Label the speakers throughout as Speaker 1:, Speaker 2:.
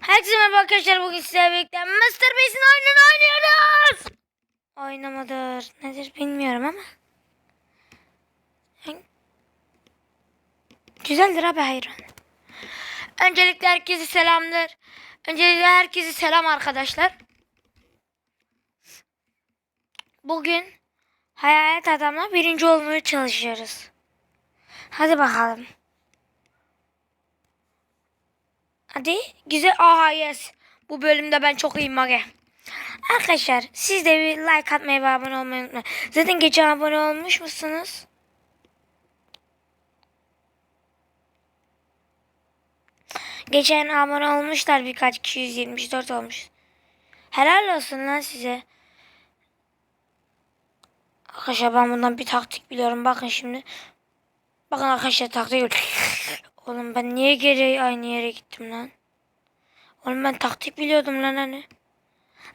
Speaker 1: Herkese merhaba arkadaşlar. Bugün sizlerle birlikte Mr. Beast'in oyununu oynuyoruz. Oynamadır. Nedir bilmiyorum ama. Güzeldir abi hayran. Öncelikle herkese selamlar. Öncelikle herkese selam arkadaşlar. Bugün Hayalet Adam'la birinci olmaya çalışıyoruz. Hadi bakalım. Hadi güzel. Aha yes. Bu bölümde ben çok iyiyim Mage. Arkadaşlar siz de bir like atmayı ve abone olmayı unutmayın. Zaten geçen abone olmuş musunuz? Geçen abone olmuşlar birkaç kişi 174 olmuş. Helal olsun lan size. Arkadaşlar ben bundan bir taktik biliyorum. Bakın şimdi. Bakın arkadaşlar taktik. Oğlum ben niye geri aynı yere gittim lan? Oğlum ben taktik biliyordum lan hani.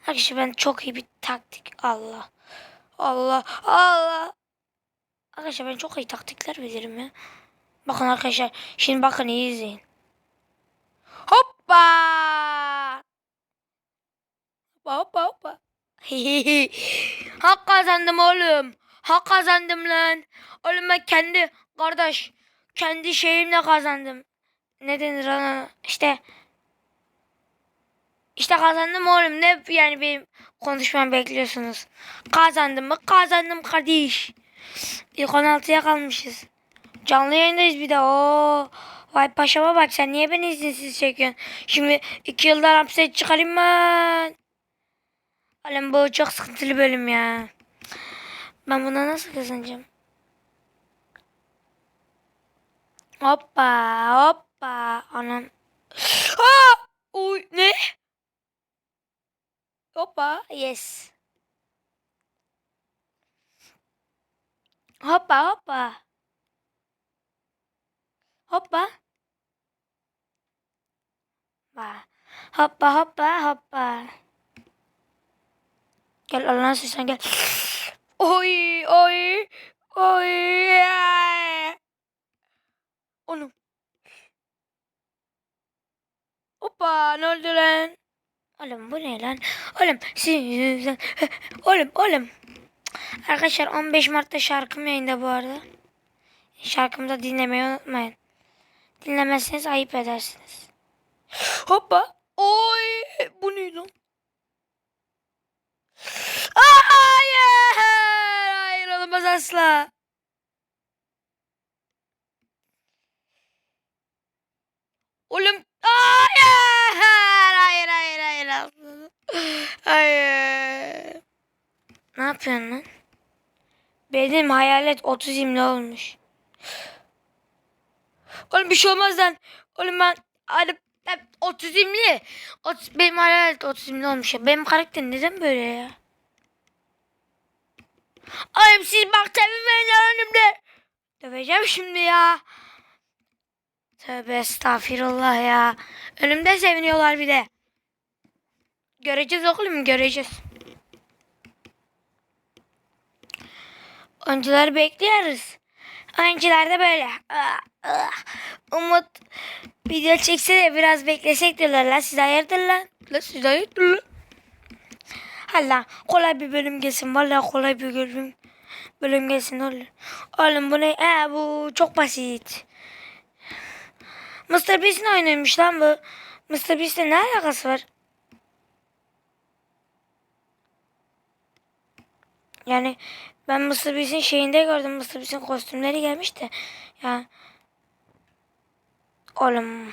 Speaker 1: Arkadaşlar ben çok iyi bir taktik. Allah. Allah. Allah. Arkadaşlar ben çok iyi taktikler bilirim ya. Bakın arkadaşlar. Şimdi bakın iyi izleyin. Hoppa. Hoppa hoppa hoppa. Hak kazandım oğlum. Hak kazandım lan. Oğlum ben kendi kardeş kendi şeyimle kazandım. Ne denir ona? İşte işte kazandım oğlum. Ne yani benim konuşmamı bekliyorsunuz? Kazandım mı? Kazandım kardeş. İlk 16'ya kalmışız. Canlı yayındayız bir de. Oo. Vay paşama bak sen niye beni izinsiz çekiyorsun? Şimdi iki yıldan hapse çıkarayım ben. Oğlum bu çok sıkıntılı bölüm ya. Ben buna nasıl kazanacağım? Hoppa hoppa. Anam. Aa! Uy ne? Hoppa yes. Hoppa hoppa. Hoppa. Ba. Hoppa hoppa hoppa. Gel Allah'ın sen gel. Oy oy. Hoppa ne oldu lan? Oğlum bu ne lan? Oğlum siz Oğlum oğlum. Arkadaşlar 15 Mart'ta şarkım yayında bu arada. Şarkımı da dinlemeyi unutmayın. Dinlemezseniz ayıp edersiniz. Hoppa. Oy bu ne lan? Hayır. Hayır olamaz asla. Oğlum hayır. Hayır hayır hayır. asla. Hayır. Ne yapıyorsun lan? Benim hayalet 30 imli olmuş. Oğlum bir şey olmaz lan. Oğlum ben ben 30 imli. 30, benim hayalet 30 imli olmuş ya. Benim karakterim neden böyle ya? Oğlum siz bak tabii ben önümde. Döveceğim şimdi ya. Tövbe estağfirullah ya. Önümde seviniyorlar bir de. Göreceğiz oğlum göreceğiz. Oyuncuları bekliyoruz. Oyuncular da böyle. Umut video çekse de biraz beklesek diyorlar lan. Siz hayırdır lan? Lan siz hayırdır lan? Hala kolay bir bölüm gelsin. Vallahi kolay bir bölüm bölüm gelsin oğlum. Oğlum bu ne? Ee, bu çok basit. Mr. Beast'in oyunuymuş lan bu. Mr. Beast'le ne alakası var? Yani ben Mr. Beast'in şeyinde gördüm. Mr. Beast'in kostümleri gelmiş de. Ya. Oğlum.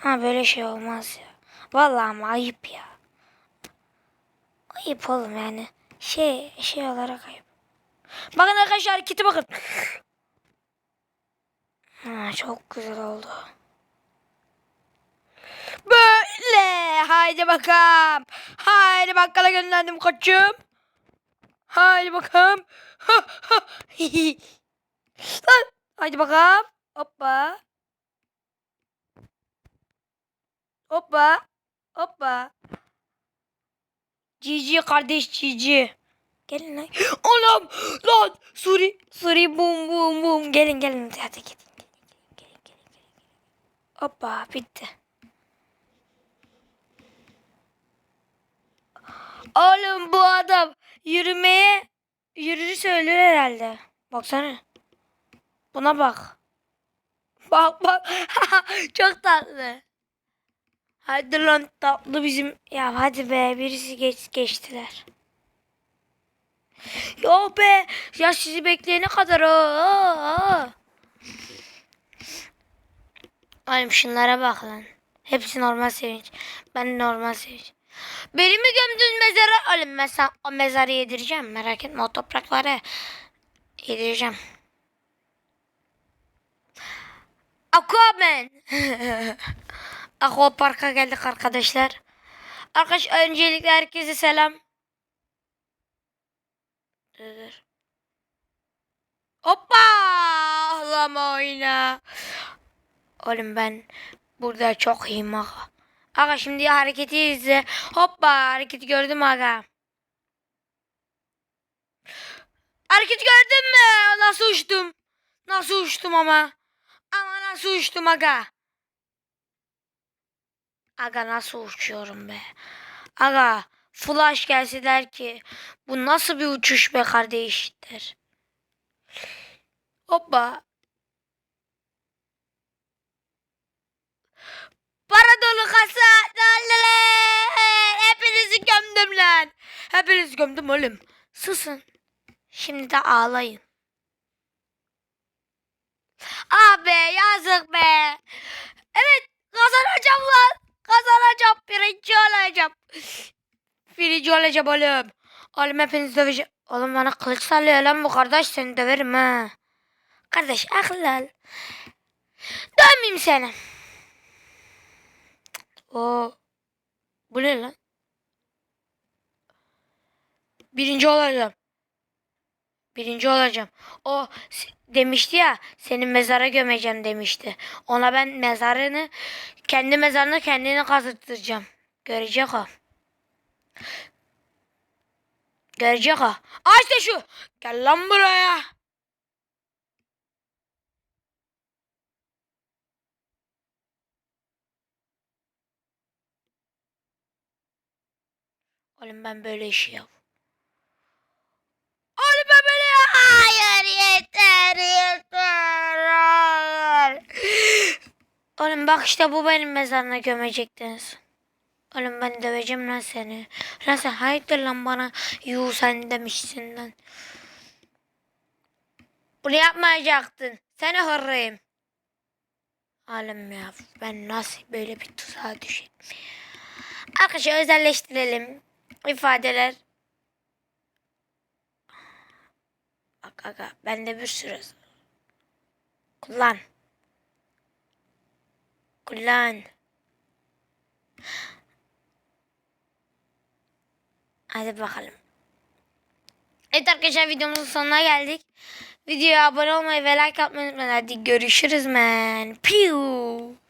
Speaker 1: Ha böyle şey olmaz ya. Vallahi ama ayıp ya. Ayıp oğlum yani. Şey şey olarak ayıp. Bakın arkadaşlar hareketi bakın. Ha, çok güzel oldu. Böyle. Haydi bakalım. Haydi bakkala gönderdim koçum. Haydi bakalım. Ha, ha, Haydi bakalım. Hoppa. Hoppa. Hoppa. Cici kardeş cici. Gelin lan. Anam lan. Suri. Suri bum bum bum. Gelin gelin. Hadi gidin. Gelin, gelin. Hoppa bitti. Oğlum bu adam yürümeye yürürü söylüyor herhalde. Baksana. Buna bak. Bak bak. Çok tatlı. Hadi lan tatlı bizim. Ya hadi be birisi geç geçtiler. Yok be. Ya sizi bekleyene kadar. Aa. Oğlum şunlara bak lan. Hepsi normal sevinç. Ben normal sevinç. Beni mi gömdün mezara? Oğlum sana o mezarı yedireceğim. Merak etme o toprakları yedireceğim. Aquaman. Aqua Park'a geldik arkadaşlar. Arkadaş öncelikle herkese selam. Dur. Hoppa! Ağlama oyna. Oğlum ben burada çok iyiyim aga. Aga şimdi hareketi izle. Hoppa hareketi gördüm aga. Hareketi gördün mü? Nasıl uçtum? Nasıl uçtum ama? Ama nasıl uçtum aga? Aga nasıl uçuyorum be? Aga flash gelse der ki bu nasıl bir uçuş be kardeşler? Hoppa. Para dolu kasa. Lalala. Hepinizi gömdüm lan. Hepinizi gömdüm oğlum. Susun. Şimdi de ağlayın. Abi yazık be. Evet kazanacağım lan. Kazanacağım. Birinci olacağım. Birinci olacağım oğlum. Oğlum hepinizi döveceğim. Oğlum bana kılıç sallıyor lan bu kardeş seni döverim ha. Kardeş akıllı ol. Dövmeyeyim seni. O bu ne lan? Birinci olacağım. Birinci olacağım. O demişti ya senin mezara gömeceğim demişti. Ona ben mezarını kendi mezarını kendine kazıttıracağım. Görecek o. Görecek o. Aa işte şu. Gel lan buraya. Oğlum ben böyle işi yap. Oğlum ben böyle Hayır yeter yeter. Hayır. Oğlum bak işte bu benim mezarına gömecektiniz. Oğlum ben döveceğim lan seni. Lan sen hayırdır lan bana yuh sen demişsin lan. Bunu yapmayacaktın. Seni hırrayım. Oğlum ya ben nasıl böyle bir tuzağa düşeyim. Arkadaşlar özelleştirelim. İfadeler. Bak aga bende bir sürü. Kullan. Kullan. Hadi bakalım. Evet arkadaşlar videomuzun sonuna geldik. Videoya abone olmayı ve like atmayı unutmayın. Hadi görüşürüz men. Piu.